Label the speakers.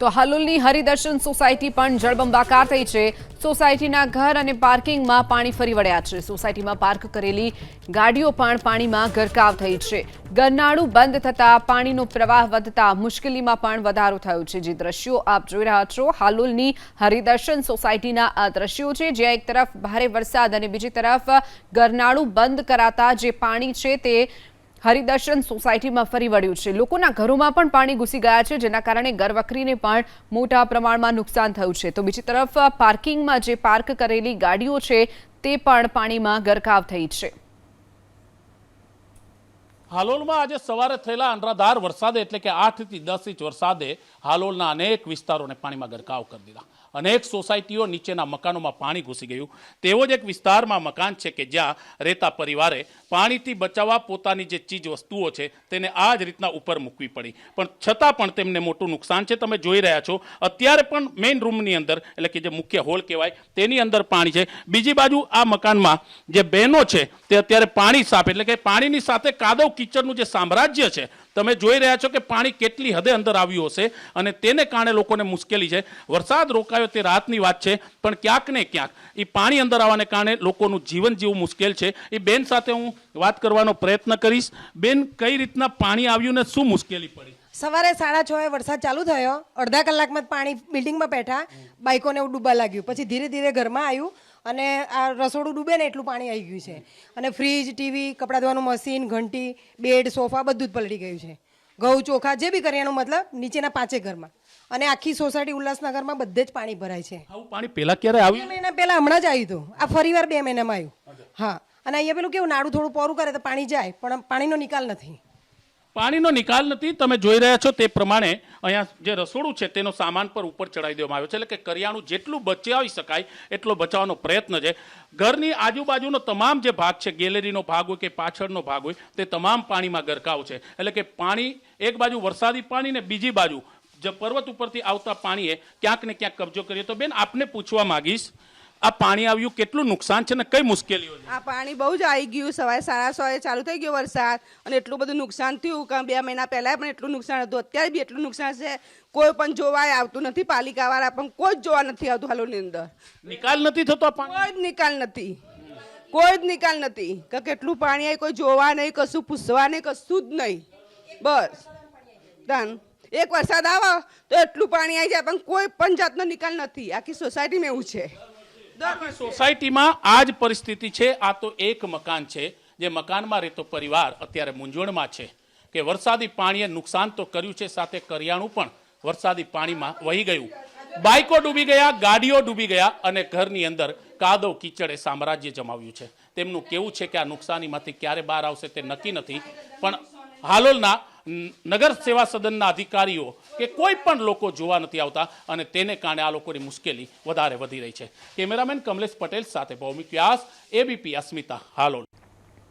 Speaker 1: તો હાલોલની હરિદર્શન સોસાયટી પણ જળબંબાકાર થઈ છે. સોસાયટીના ઘર અને પાર્કિંગમાં પાણી ફરી વળ્યા છે. સોસાયટીમાં પાર્ક કરેલી ગાડીઓ પણ પાણીમાં ગરકાવ થઈ છે. ગરનાળું બંધ થતા પાણીનો પ્રવાહ વધતા મુશ્કેલીમાં પણ વધારો થયો છે. જે દ્રશ્યો આપ જોઈ રહ્યા છો, હાલોલની હરિદર્શન સોસાયટીના આ દ્રશ્યો છે. જ્યાં એક તરફ ભારે વરસાદ અને બીજી તરફ ગરનાળું બંધ કરાતા જે પાણી છે તે હરિદર્શન સોસાયટીમાં ફરી વળ્યું છે. લોકોના ઘરોમાં પણ પાણી ઘૂસી ગયા છે, જેના કારણે ગરવકરીને પણ મોટા પ્રમાણમાં નુકસાન થયું છે. તો બીજી તરફ, પાર્કિંગમાં જે પાર્ક કરેલી ગાડીઓ છે, તે પણ પાણીમાં ગરકાવ થઈ છે.
Speaker 2: હાલોલમાં આજે સવારે થયેલા અનરાધાર વરસાદે એટલે કે આઠથી દસ ઇંચ વરસાદે હાલોલના અનેક વિસ્તારોને પાણીમાં ગરકાવ કરી દીધા. અનેક સોસાયટીઓ નીચેના મકાનોમાં પાણી ઘૂસી ગયું. તેવો જ એક વિસ્તારમાં મકાન છે કે જ્યાં રહેતા પરિવારે પાણીથી બચાવવા પોતાની જે ચીજ વસ્તુઓ છે તેને આ જ રીતના ઉપર મૂકવી પડી. પણ છતાં પણ તેમને મોટું નુકસાન છે. તમે જોઈ રહ્યા છો, અત્યારે પણ મેઇન રૂમની અંદર એટલે કે જે મુખ્ય હોલ કહેવાય, તેની અંદર પાણી છે. બીજી બાજુ આ મકાનમાં જે બહેનો છે, તે અત્યારે પાણી સાફ એટલે કે પાણીની સાથે કાદવ કીચડનું જે સામ્રાજ્ય છે, તમે જોઈ રહ્યા છો કે પાણી કેટલી હદે અંદર આવ્યું હશે અને તેને કારણે લોકોને મુશ્કેલી છે. વરસાદ રોકાયો તે રાતની વાત છે, પણ ક્યાંક ને ક્યાંક એ પાણી અંદર આવવાને કારણે લોકોનું જીવન જીવવું મુશ્કેલ છે. એ બેન સાથે હું વાત કરવાનો પ્રયત્ન કરીશ. બેન, કઈ રીતના પાણી આવ્યું ને શું મુશ્કેલી પડી?
Speaker 3: સવારે સાડા છ વરસાદ ચાલુ થયો. અડધા કલાકમાં પાણી બિલ્ડિંગમાં બેઠા. બાઇકોને એવું ડૂબવા લાગ્યું. પછી ધીરે ધીરે ઘરમાં આવ્યું. અને આ રસોડું ડૂબે ને એટલું પાણી આવી ગયું છે. અને ફ્રીજ ટીવી કપડાં ધોવાનું મશીન ઘંટી બેડ સોફા બધું જ પલટી ગયું છે. ઘઉં ચોખા જે બી કરિયાણું મતલબ નીચેના પાંચે ઘરમાં. અને આખી સોસાયટી ઉલ્લાસનગરમાં બધે જ પાણી ભરાય છે.
Speaker 2: આવું પાણી પહેલા ક્યારે
Speaker 3: બે મહિના પહેલા હમણાં જ આવ્યું હતું. આ ફરીવાર બે મહિનામાં આવ્યું. હા. અને અહીંયા પેલું કેવું નાડું થોડું પોરું કરે તો પાણી જાય પણ પાણીનો નિકાલ નથી.
Speaker 2: પાણીનો નિકાલ નથી, તમે જોઈ રહ્યા છો તે પ્રમાણે અહીંયા જે રસોડું છે તેનો સામાન પર ઉપર ચડાવી દેવામાં આવ્યો છે. એટલે કે કરિયાણું જેટલું બચાવી શકાય એટલો બચાવવાનો પ્રયત્ન છે. ઘરની આજુબાજુનો તમામ જે ભાગ છે, ગેલેરીનો ભાગ હોય કે પાછળનો ભાગ હોય, તે તમામ પાણીમાં ગરકાવ છે. એટલે કે પાણી, એક બાજુ વરસાદી પાણી ને બીજી બાજુ, જે પર્વત ઉપરથી આવતા પાણીએ ક્યાંક ને ક્યાંક કબજો કરીએ તો બેન, આપને પૂછવા માંગીશ આ પાણી આવ્યું કેટલું નુકસાન છે ને કઈ મુશ્કેલીઓ છે?
Speaker 4: આ પાણી બહુ જ આવી ગયું સવારે સાડા સો ચાલુ થઈ ગયો વરસાદ અને એટલું બધું નુકસાન થયું કે બે મહિના પહેલાં પણ એટલું નુકસાન હતું અત્યારે બી એટલું નુકસાન છે કોઈ પણ જોવાય આવતું નથી પાલિકાવાળા પણ કોઈ જ જોવા નથી આવતું હાલોની અંદર.
Speaker 2: નિકાલ નથી થતો
Speaker 4: કોઈ જ નિકાલ નથી કોઈ જ નિકાલ નથી કે કેટલું પાણી આવી કોઈ જોવા નહીં કશું પૂછવા નહીં કશું જ નહીં. બસ ધન એક વરસાદ આવો તો એટલું પાણી આવી જાય પણ કોઈ પણ જાતનો નિકાલ નથી. આખી સોસાયટીમાં એવું છે.
Speaker 2: સોસાયટીમાં આ જ પરિસ્થિતિ છે આ તો એક મકાન છે જે મકાનમાં રહેતો પરિવાર અત્યારે મૂંઝવણમાં છે કે વરસાદી પાણીએ નુકસાન તો કર્યું છે સાથે કરિયાણું પણ વરસાદી પાણીમાં વહી ગયું. બાઇકો ડૂબી ગયા ગાડીઓ ડૂબી ગયા અને ઘરની અંદર કાદવ કીચડે સામ્રાજ્ય જમાવ્યું છે. તેમનું કેવું છે કે આ નુકસાનીમાંથી ક્યારે બહાર આવશે તે નક્કી નથી પણ હાલોલના નગર સેવા સદનના અધિકારીઓ કે કોઈ પણ લોકો જોવા નથી આવતા અને તેને કારણે આ લોકોની મુશ્કેલી વધારે વધી રહી છે. કેમેરામેન કમલેશ પટેલ સાથે ભૌમિક વ્યાસ એબીપી અસ્મિતા, હાલોલ.